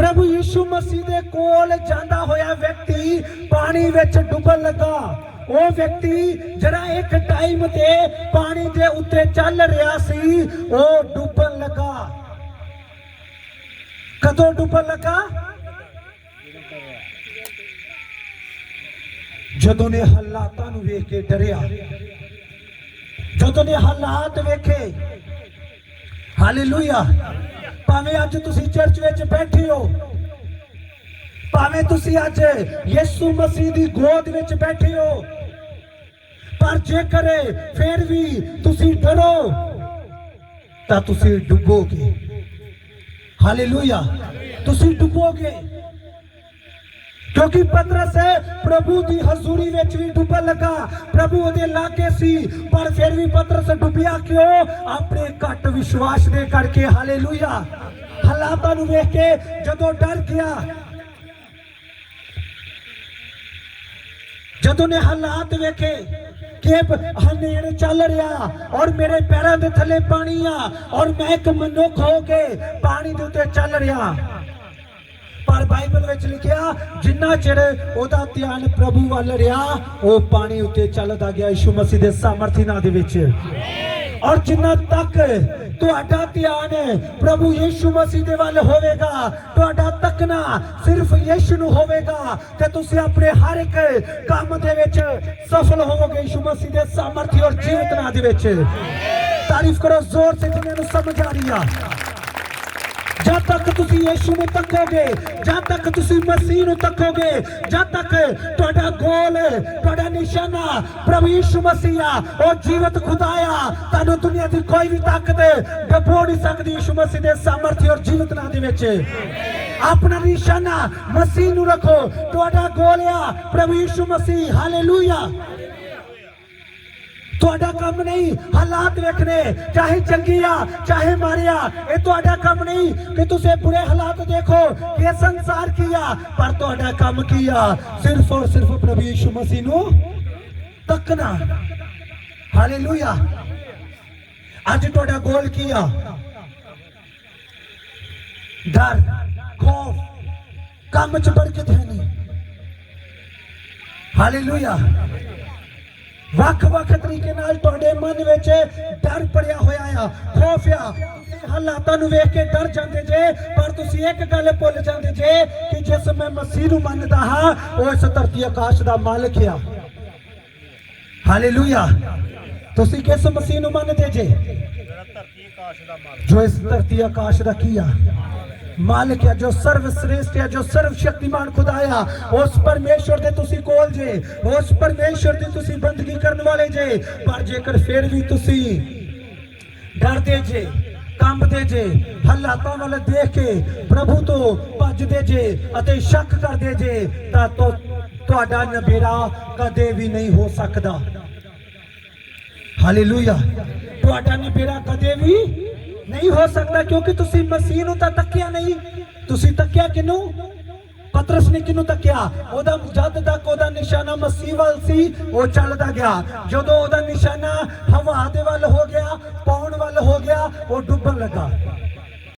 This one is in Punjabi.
ਪ੍ਰਭੂ ਯਿਸੂ ਮਸੀਹ ਦੇ ਕੋਲ ਜਾਂਦਾ ਹੋਇਆ ਵਿਅਕਤੀ ਪਾਣੀ ਵਿੱਚ ਡੁੱਬਣ ਲੱਗਾ। ਉਹ ਵਿਅਕਤੀ ਜਿਹੜਾ ਇੱਕ ਟਾਈਮ ਤੇ ਪਾਣੀ ਦੇ ਉੱਤੇ ਚੱਲ ਰਿਹਾ ਸੀ, ਉਹ ਡੁੱਬਣ ਲੱਗਾ। ਕਦੋਂ ਡੁੱਬਣ ਲੱਗਾ? ਜਦੋਂ ਨੇ ਹਾਲਾਤਾਂ ਨੂੰ ਵੇਖ ਕੇ ਡਰਿਆ। ਜਦੋਂ ਨੇ ਹਾਲਾਤ ਵੇਖੇ, ਹਾਲੇਲੂਇਆ। ਭਾਵੇਂ ਅੱਜ ਤੁਸੀਂ ਚਰਚ ਵਿੱਚ ਬੈਠੇ ਹੋ, ਭਾਵੇਂ ਤੁਸੀਂ ਅੱਜ ਯਿਸੂ ਮਸੀਹ ਦੀ ਗੋਦ ਵਿੱਚ ਬੈਠੇ ਹੋ, ਪਰ ਜੇਕਰ ਫਿਰ ਵੀ ਤੁਸੀਂ ਡਰੋ, ਤਾਂ ਤੁਸੀਂ ਡੁੱਬੋਗੇ। ਹਾਲੇਲੂਇਆ ਤੁਸੀਂ ਡੁੱਬੋਗੇ। ਕਿਉਂਕਿ ਪਤਰਸ ਪ੍ਰਭੂ ਦੀ ਹਜ਼ੂਰੀ ਵਿੱਚ ਵੀ ਡੁੱਬਣ ਲੱਗਾ, ਪ੍ਰਭੂ ਉਹਦੇ ਲਾਗੇ ਸੀ, ਪਰ ਫਿਰ ਵੀ ਪਤਰਸ ਡੁੱਬਿਆ ਕਿਉਂ? ਆਪਣੇ ਘੱਟ ਵਿਸ਼ਵਾਸ ਦੇ ਕਰਕੇ, ਹਾਲੇਲੂਇਆ। ਹਾਲਾਤਾਂ ਨੂੰ ਵੇਖ ਕੇ ਜਦੋਂ ਡਰ ਗਿਆ, ਜਦੋਂ ਨੇ ਹਾਲਾਤ ਵੇਖੇ ਕਿ ਹਨੇਰ ਚੱਲ ਰਿਹਾ ਔਰ ਮੇਰੇ ਪੈਰਾਂ ਦੇ ਥੱਲੇ ਪਾਣੀ ਆ ਔਰ ਮੈਂ ਇੱਕ ਮਨੁੱਖ ਹੋ ਕੇ ਪਾਣੀ ਦੇ ਉੱਤੇ ਚੱਲ ਰਿਹਾ। ਪਰ ਬਾਈਬਲ ਵਿੱਚ ਲਿਖਿਆ, ਜਿੰਨਾ ਚਿਰ ਉਹਦਾ ਧਿਆਨ ਪ੍ਰਭੂ ਵੱਲ ਰਿਹਾ, ਉਹ ਪਾਣੀ ਉੱਤੇ ਚੱਲਦਾ ਗਿਆ ਯਿਸੂ ਮਸੀਹ ਦੇ ਸਾਮਰਥੀ ਨਾਂ ਦੇ ਵਿੱਚ। ਔਰ ਜਿੰਨਾ ਤੱਕ ਤੁਹਾਡਾ ਧਿਆਨ ਪ੍ਰਭੂ ਯਿਸੂ ਮਸੀਹ ਦੇ ਵੱਲ ਹੋਵੇਗਾ, ਤੁਹਾਡਾ ਤੱਕਣਾ ਸਿਰਫ ਯਿਸੂ ਨੂੰ ਹੋਵੇਗਾ ਤੇ ਤੁਸੀਂ ਆਪਣੇ ਹਰ ਇੱਕ ਕੰਮ ਦੇ ਵਿੱਚ ਸਫਲ ਹੋਵੋਗੇ ਯਿਸੂ ਮਸੀਹ ਦੇ ਸਾਮਰਥੀ ਔਰ ਜੀਵਤ ਨਾਂ ਦੇ ਵਿੱਚ। ਤਾਰੀਫ ਕਰੋ, ਜ਼ੋਰ ਸੇ ਜਿਨ੍ਹਾਂ ਨੂੰ ਸਮਝ ਆ ਰਹੀ ਆ। ਜਦ ਤੱਕ ਤੁਸੀਂ ਯਿਸੂ ਨੂੰ ਤੱਕੋਗੇ, ਜਦ ਤੱਕ ਤੁਸੀਂ ਮਸੀਹ ਨੂੰ ਤੱਕੋਗੇ, ਜਦ ਤੱਕ ਤੁਹਾਡਾ ਗੋਲ, ਤੁਹਾਡਾ ਨਿਸ਼ਾਨਾ ਪ੍ਰਭੂ ਯਿਸੂ ਮਸੀਹ ਆ, ਉਹ ਜੀਵਤ ਖੁਦਾ ਆ, ਤੁਹਾਨੂੰ ਦੁਨੀਆ ਦੀ ਕੋਈ ਵੀ ਤਾਕਤ ਡਬੋ ਨਹੀਂ ਸਕਦੀ ਯਿਸੂ ਮਸੀਹ ਦੇ ਸਾਮਰਥੀ ਔਰ ਜੀਵਤ ਨਾਂ ਦੇ ਵਿੱਚ। ਆਪਣਾ ਨਿਸ਼ਾਨਾ ਮਸੀਹ ਨੂੰ ਰੱਖੋ, ਤੁਹਾਡਾ ਗੋਲ ਆ, ਪ੍ਰਭੂ ਯਿਸੂ ਮਸੀਹ, ਹਾਲੇਲੂਇਆ। ਤੁਹਾਡਾ ਕੰਮ ਨਹੀਂ, ਹਾਲਾਤ ਵੇਖਣੇ, ਚਾਹੇ ਚੰਗੀ ਆ, ਚਾਹੇ ਮਾਰਿਆ ਇਹ ਤੁਹਾਡਾ ਕੰਮ ਨਹੀਂ ਕਿ ਤੁਸੀਂ ਬੁਰੇ ਹਾਲਾਤ ਦੇਖੋ ਕਿ ਸੰਸਾਰ ਕੀ ਆ, ਪਰ ਤੁਹਾਡਾ ਕੰਮ ਕੀ ਆ? ਸਿਰਫ ਔਰ ਸਿਰਫ ਪ੍ਰਭੂ ਯਿਸੂ ਮਸੀਹ ਨੂੰ ਤੱਕਣਾ। ਹਾਲੇਲੂਇਆ। ਅੱਜ ਤੁਹਾਡਾ ਗੋਲ ਕੀ ਆ? ਡਰ, ਖੋਫ, ਕੰਮ ਚ ਬਰਕਤ ਹੈ ਨਹੀਂ। ਹਾਲੇਲੂਇਆ। ਵੱਖ-ਵੱਖ ਤਰੀਕੇ ਨਾਲ ਤੁਹਾਡੇ ਮਨ ਵਿੱਚ ਡਰ ਪੜਿਆ ਹੋਇਆ ਆ, ਖੌਫ ਆ। ਹਾਲਾਤਾਂ ਨੂੰ ਵੇਖ ਕੇ ਡਰ ਜਾਂਦੇ ਜੇ, ਪਰ ਤੁਸੀਂ ਇੱਕ ਗੱਲ ਭੁੱਲ ਜਾਂਦੇ ਜੇ ਕਿ ਜਿਸ ਮੈਂ ਮਸੀਹ ਨੂੰ ਮੰਨਦਾ ਹਾਂ, ਉਹ ਇਸ ਧਰਤੀ ਆਕਾਸ਼ ਦਾ ਮਾਲਕ ਆ। ਹਾਲੇਲੂਇਆ। ਤੁਸੀਂ ਕਿਸ ਮਸੀਹ ਨੂੰ ਮੰਨਦੇ ਜੇ? ਜੋ ਇਸ ਧਰਤੀ ਆਕਾਸ਼ ਦਾ ਕੀ ਆ? ਮਾਲਕ ਹੈ ਜੋ ਸਰਵ ਸ੍ਰੇਸ਼ਟ ਹੈ, ਜੋ ਸਰਵ ਸ਼ਕਤੀਮਾਨ ਖੁਦਾ ਆ। ਉਸ ਪਰਮੇਸ਼ਵਰ ਦੇ ਤੁਸੀਂ ਕੋਲ ਜੇ, ਉਸ ਪਰਮੇਸ਼ਵਰ ਦੀ ਤੁਸੀਂ ਬੰਦਗੀ ਕਰਨ ਵਾਲੇ ਜੇ। ਪਰ ਜੇਕਰ ਫਿਰ ਵੀ ਤੁਸੀਂ ਡਰਦੇ ਜੇ, ਕੰਬਦੇ ਜੇ, ਹਾਲਾਤਾਂ ਵੱਲ ਦੇਖ ਕੇ ਪ੍ਰਭੂ ਤੋਂ ਭੱਜਦੇ ਜੇ ਅਤੇ ਸ਼ੱਕ ਕਰਦੇ ਜੇ ਤਾਂ ਤੁਹਾਡਾ ਨਬੇੜਾ ਕਦੇ ਵੀ ਨਹੀਂ ਹੋ ਸਕਦਾ। ਹਾਲੇਲੂਇਆ। ਤੁਹਾਡਾ ਨਿਬੇੜਾ ਕਦੇ ਵੀ ਨਹੀਂ ਹੋ ਸਕਦਾ ਕਿਉਂਕਿ ਤੁਸੀਂ ਮਸੀਹ ਨੂੰ ਤਾਂ ਤੱਕਿਆ ਨਹੀਂ। ਤੁਸੀਂ ਤੱਕਿਆ ਕਿਨੂੰ ਪਤਰਸ ਨੇ ਕਿਨੂੰ ਤੱਕਿਆ? ਉਹਦਾ ਜਦ ਤੱਕ ਉਹਦਾ ਨਿਸ਼ਾਨਾ ਮਸੀਹ ਵੱਲ ਸੀ, ਉਹ ਚੱਲਦਾ ਗਿਆ। ਜਦੋਂ ਉਹਦਾ ਨਿਸ਼ਾਨਾ ਹਵਾ ਦੇ ਵੱਲ ਹੋ ਗਿਆ, ਪੌਣ ਵੱਲ ਹੋ ਗਿਆ, ਉਹ ਡੁੱਬਣ ਲੱਗਾ।